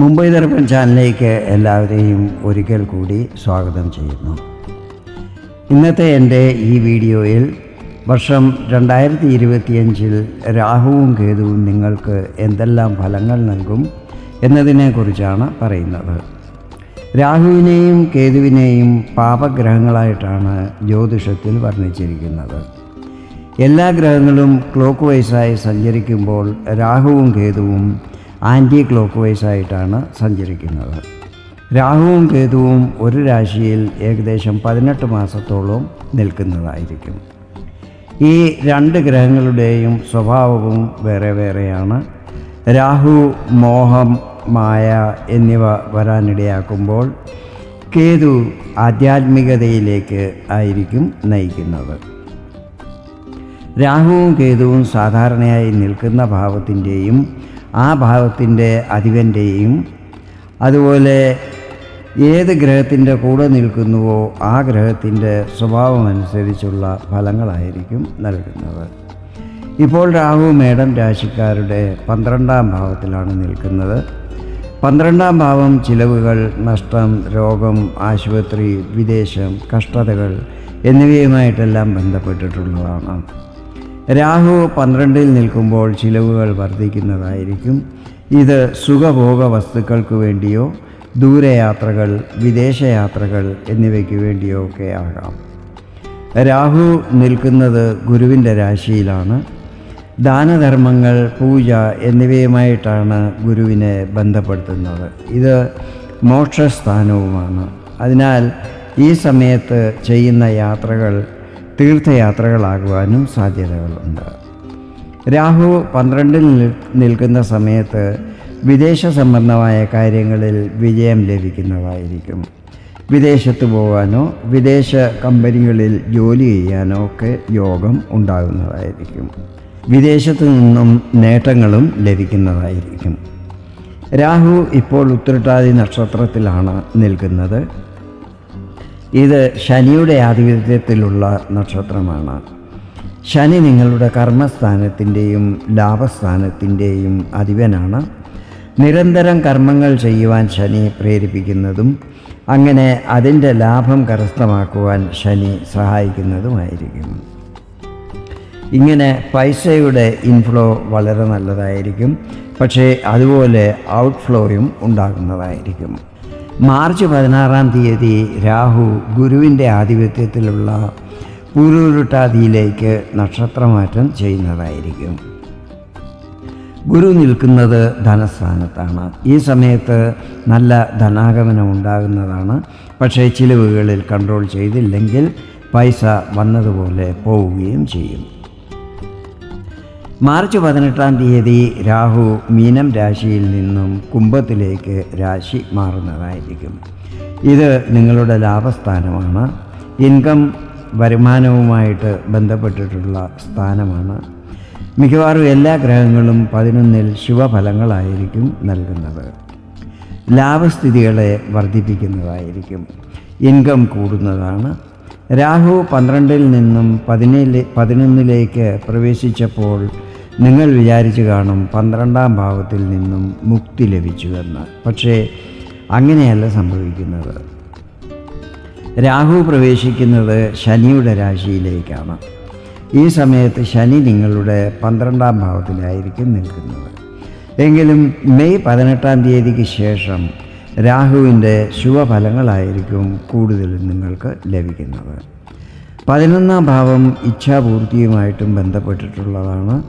മുംബൈ ദർപ്പൺ ചാനലിലേക്ക് എല്ലാവരെയും ഒരിക്കൽ കൂടി സ്വാഗതം ചെയ്യുന്നു. ഇന്നത്തെ എന്റെ ഈ വീഡിയോയിൽ വർഷം രണ്ടായിരത്തി ഇരുപത്തിയഞ്ചിൽ രാഹുവും കേതുവും നിങ്ങൾക്ക് എന്തെല്ലാം ഫലങ്ങൾ നൽകും എന്നതിനെക്കുറിച്ചാണ് പറയുന്നത്. രാഹുവിനെയും കേതുവിനെയും പാപഗ്രഹങ്ങളായിട്ടാണ് ജ്യോതിഷത്തിൽ വർണിച്ചിരിക്കുന്നത്. എല്ലാ ഗ്രഹങ്ങളും ക്ലോക്ക് വൈസായി സഞ്ചരിക്കുമ്പോൾ രാഹുവും കേതുവും ആന്റി ക്ലോക്ക് വൈസായിട്ടാണ് സഞ്ചരിക്കുന്നത്. രാഹുവും കേതുവും ഒരു രാശിയിൽ ഏകദേശം പതിനെട്ട് മാസത്തോളം നിൽക്കുന്നതായിരിക്കും. ഈ രണ്ട് ഗ്രഹങ്ങളുടെയും സ്വഭാവവും വേറെ വേറെയാണ്. രാഹു മോഹം മായ എന്നിവ വരാനിടയാക്കുമ്പോൾ കേതു ആധ്യാത്മികതയിലേക്ക് ആയിരിക്കും നയിക്കുന്നത്. രാഹുവും കേതുവും സാധാരണയായി നിൽക്കുന്ന ഭാവത്തിന്റെയും ആ ഭാവത്തിന്റെ അധിപന്റെയും അതുപോലെ ഏത് ഗ്രഹത്തിന്റെ കൂടെ നിൽക്കുന്നുവോ ആ ഗ്രഹത്തിന്റെ സ്വഭാവമനുസരിച്ചുള്ള ഫലങ്ങളായിരിക്കും നൽകുന്നത്. ഇപ്പോൾ രാഹു മേടം രാശിക്കാരുടെ പന്ത്രണ്ടാം ഭാവത്തിലാണ് നിൽക്കുന്നത്. പന്ത്രണ്ടാം ഭാവം ചിലവുകൾ നഷ്ടം രോഗം ആശുപത്രി വിദേശം കഷ്ടതകൾ എന്നിവയുമായിട്ടെല്ലാം ബന്ധപ്പെട്ടിട്ടുള്ളതാണ്. രാഹു പന്ത്രണ്ടിൽ നിൽക്കുമ്പോൾ ചിലവുകൾ വർദ്ധിക്കുന്നതായിരിക്കും. ഇത് സുഖഭോഗ വസ്തുക്കൾക്ക് വേണ്ടിയോ ദൂരയാത്രകൾ വിദേശയാത്രകൾ എന്നിവയ്ക്ക് വേണ്ടിയോ ഒക്കെ ആകാം. രാഹു നിൽക്കുന്നത് ഗുരുവിന്റെ രാശിയിലാണ്. ദാനധർമ്മങ്ങൾ പൂജ എന്നിവയുമായിട്ടാണ് ഗുരുവിനെ ബന്ധപ്പെടുത്തുന്നത്. ഇത് മോക്ഷസ്ഥാനവുമാണ്. അതിനാൽ ഈ സമയത്ത് ചെയ്യുന്ന യാത്രകൾ തീർത്ഥയാത്രകളാകുവാനും സാധ്യതകളുണ്ട് രാഹു പന്ത്രണ്ടിൽ നിൽക്കുന്ന സമയത്ത് വിദേശ സംബന്ധമായ കാര്യങ്ങളിൽ വിജയം ലഭിക്കുന്നതായിരിക്കും. വിദേശത്ത് പോകാനോ വിദേശ കമ്പനികളിൽ ജോലി ചെയ്യാനോ ഒക്കെ യോഗം ഉണ്ടാകുന്നതായിരിക്കും. വിദേശത്തു നിന്നും നേട്ടങ്ങളും ലഭിക്കുന്നതായിരിക്കും. രാഹു ഇപ്പോൾ ഉത്രട്ടാതി നക്ഷത്രത്തിലാണ് നിൽക്കുന്നത്. ഇത് ശനിയുടെ ആധിപത്യത്തിലുള്ള നക്ഷത്രമാണ്. ശനി നിങ്ങളുടെ കർമ്മസ്ഥാനത്തിന്റെയും ലാഭസ്ഥാനത്തിന്റെയും അധിപനാണ്. നിരന്തരം കർമ്മങ്ങൾ ചെയ്യുവാൻ ശനി പ്രേരിപ്പിക്കുന്നതും അങ്ങനെ അതിന്റെ ലാഭം കരസ്ഥമാക്കുവാൻ ശനി സഹായിക്കുന്നതുമായിരിക്കും. ഇങ്ങനെ പൈസയുടെ ഇൻഫ്ലോ വളരെ നല്ലതായിരിക്കും. പക്ഷേ അതുപോലെ ഔട്ട്ഫ്ലോയും ഉണ്ടാകുന്നതായിരിക്കും. മാർച്ച് പതിനാറാം തീയതി രാഹു ഗുരുവിന്റെ ആധിപത്യത്തിലുള്ള പൂരുരുട്ടാതിയിലേക്ക് നക്ഷത്രമാറ്റം ചെയ്യുന്നതായിരിക്കും. ഗുരു നിൽക്കുന്നത് ധനസ്ഥാനത്താണ്. ഈ സമയത്ത് നല്ല ധനാഗമനം ഉണ്ടാകുന്നതാണ്. പക്ഷേ ചിലവുകളിൽ കൺട്രോൾ ചെയ്തില്ലെങ്കിൽ പൈസ വന്നതുപോലെ പോവുകയും ചെയ്യും. മാർച്ച് പതിനെട്ടാം തീയതി രാഹു മീനം രാശിയിൽ നിന്നും കുംഭത്തിലേക്ക് രാശി മാറുന്നതായിരിക്കും. ഇത് നിങ്ങളുടെ ലാഭസ്ഥാനമാണ്. ഇൻകം വരുമാനവുമായിട്ട് ബന്ധപ്പെട്ടിട്ടുള്ള സ്ഥാനമാണ്. മിക്കവാറും എല്ലാ ഗ്രഹങ്ങളും പതിനൊന്നിൽ ശുഭഫലങ്ങളായിരിക്കും നൽകുന്നത്. ലാഭസ്ഥിതികളെ വർദ്ധിപ്പിക്കുന്നതായിരിക്കും. ഇൻകം കൂടുന്നതാണ്. രാഹു പന്ത്രണ്ടിൽ നിന്നും പതിനേഴ് പതിനൊന്നിലേക്ക് പ്രവേശിച്ചപ്പോൾ നിങ്ങൾ വിചാരിച്ചു കാണും പന്ത്രണ്ടാം ഭാവത്തിൽ നിന്നും മുക്തി ലഭിച്ചുവെന്ന് പക്ഷേ അങ്ങനെയല്ല സംഭവിക്കുന്നത്. രാഹു പ്രവേശിക്കുന്നത് ശനിയുടെ രാശിയിലേക്കാണ്. ഈ സമയത്ത് ശനി നിങ്ങളുടെ പന്ത്രണ്ടാം ഭാവത്തിലായിരിക്കും നിൽക്കുന്നത്. എങ്കിലും മെയ് പതിനെട്ടാം തീയതിക്ക് ശേഷം രാഹുവിന്റെ ശുഭഫലങ്ങളായിരിക്കും കൂടുതലും നിങ്ങൾക്ക് ലഭിക്കുന്നത്. പതിനൊന്നാം ഭാവം ഇച്ഛാപൂർത്തിയുമായിട്ടും ബന്ധപ്പെട്ടിട്ടുള്ളതാണ്.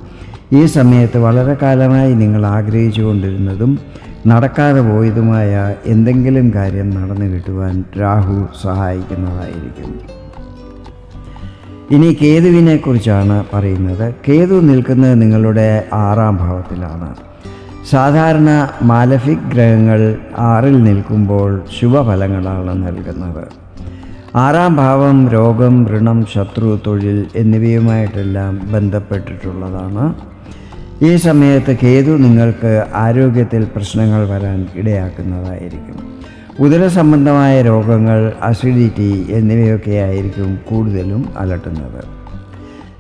ഈ സമയത്ത് വളരെ കാലമായി നിങ്ങൾ ആഗ്രഹിച്ചുകൊണ്ടിരുന്നതും നടക്കാതെ പോയതുമായ എന്തെങ്കിലും കാര്യം നടന്നു കിട്ടുവാൻ രാഹു സഹായിക്കുന്നതായിരിക്കും. ഇനി കേതുവിനെ കുറിച്ചാണ് പറയുന്നത്. കേതു നിൽക്കുന്നത് നിങ്ങളുടെ ആറാം ഭാവത്തിലാണ്. സാധാരണ മാലഫിക് ഗ്രഹങ്ങൾ ആറിൽ നിൽക്കുമ്പോൾ ശുഭഫലങ്ങളാണ് നൽകുന്നത്. ആറാം ഭാവം രോഗം ഋണം ശത്രു തൊഴിൽ എന്നിവയുമായിട്ടെല്ലാം ബന്ധപ്പെട്ടിട്ടുള്ളതാണ്. ഈ സമയത്ത് കേതു നിങ്ങൾക്ക് ആരോഗ്യത്തിൽ പ്രശ്നങ്ങൾ വരാൻ ഇടയാക്കുന്നതായിരിക്കും. ഉദര സംബന്ധമായ രോഗങ്ങൾ അസിഡിറ്റി എന്നിവയൊക്കെ ആയിരിക്കും കൂടുതലും അലട്ടുന്നത്.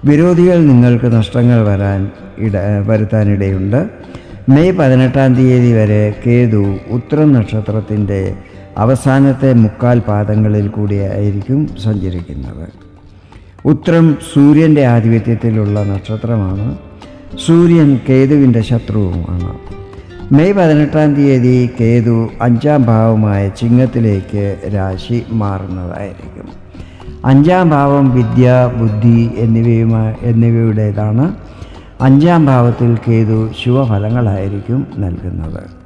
വിരോധികൾ നിങ്ങൾക്ക് നഷ്ടങ്ങൾ വരാൻ ഇട വരുത്താനിടയുണ്ട്. മെയ് പതിനെട്ടാം തീയതി വരെ കേതു ഉത്തരം നക്ഷത്രത്തിന്റെ അവസാനത്തെ മുക്കാൽ പാദങ്ങളിൽ കൂടിയായിരിക്കും സഞ്ചരിക്കുന്നത്. ഉത്രം സൂര്യന്റെ ആധിപത്യത്തിലുള്ള നക്ഷത്രമാണ്. സൂര്യൻ കേതുവിന്റെ ശത്രുവുമാണ്. മെയ് പതിനെട്ടാം തീയതി കേതു അഞ്ചാം ഭാവമായ ചിങ്ങത്തിലേക്ക് രാശി മാറുന്നതായിരിക്കും. അഞ്ചാം ഭാവം വിദ്യ ബുദ്ധി എന്നിവയുമായി എന്നിവയുടേതാണ്. അഞ്ചാം ഭാവത്തിൽ കേതു ശുഭഫലങ്ങളായിരിക്കും നൽകുന്നത്.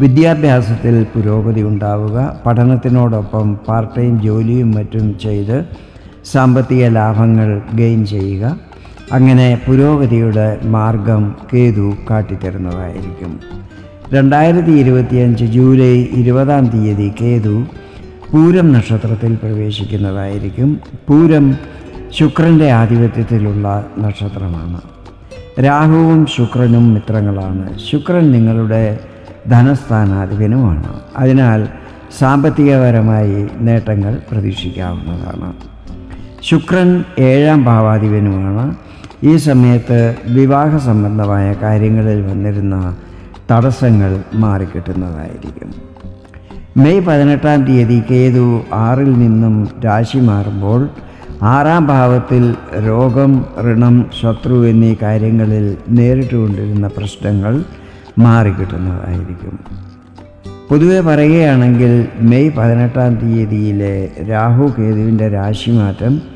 വിദ്യാഭ്യാസത്തിൽ പുരോഗതി ഉണ്ടാവുക. പഠനത്തിനോടൊപ്പം പാർട്ട് ടൈം ജോലിയും മറ്റും ചെയ്ത് സാമ്പത്തിക ലാഭങ്ങൾ ഗെയിൻ ചെയ്യുക. അങ്ങനെ പുരോഗതിയുടെ മാർഗം കേതു കാട്ടിത്തരുന്നതായിരിക്കും. രണ്ടായിരത്തി ഇരുപത്തിയഞ്ച് ജൂലൈ ഇരുപതാം തീയതി കേതു പൂരം നക്ഷത്രത്തിൽ പ്രവേശിക്കുന്നതായിരിക്കും. പൂരം ശുക്രന്റെ ആധിപത്യത്തിലുള്ള നക്ഷത്രമാണ്. രാഹുവും ശുക്രനും മിത്രങ്ങളാണ്. ശുക്രൻ നിങ്ങളുടെ ധനസ്ഥാനാധിപനുമാണ്. അതിനാൽ സാമ്പത്തികപരമായി നേട്ടങ്ങൾ പ്രതീക്ഷിക്കാവുന്നതാണ്. ശുക്രൻ ഏഴാം ഭാവാധിപനുമാണ്. ഈ സമയത്ത് വിവാഹ സംബന്ധമായ കാര്യങ്ങളിൽ വന്നിരുന്ന തടസ്സങ്ങൾ മാറിക്കിട്ടുന്നതായിരിക്കും. മെയ് പതിനെട്ടാം തീയതി കേതു ആറിൽ നിന്നും രാശി മാറുമ്പോൾ ആറാം ഭാവത്തിൽ രോഗം ഋണം ശത്രു എന്നീ കാര്യങ്ങളിൽ നേരിട്ടുകൊണ്ടിരുന്ന പ്രശ്നങ്ങൾ മാറിക്കിട്ടുന്നതായിരിക്കും. പൊതുവെ പറയുകയാണെങ്കിൽ മെയ് പതിനെട്ടാം തീയതിയിലെ രാഹു കേതുവിന്റെ രാശിമാറ്റം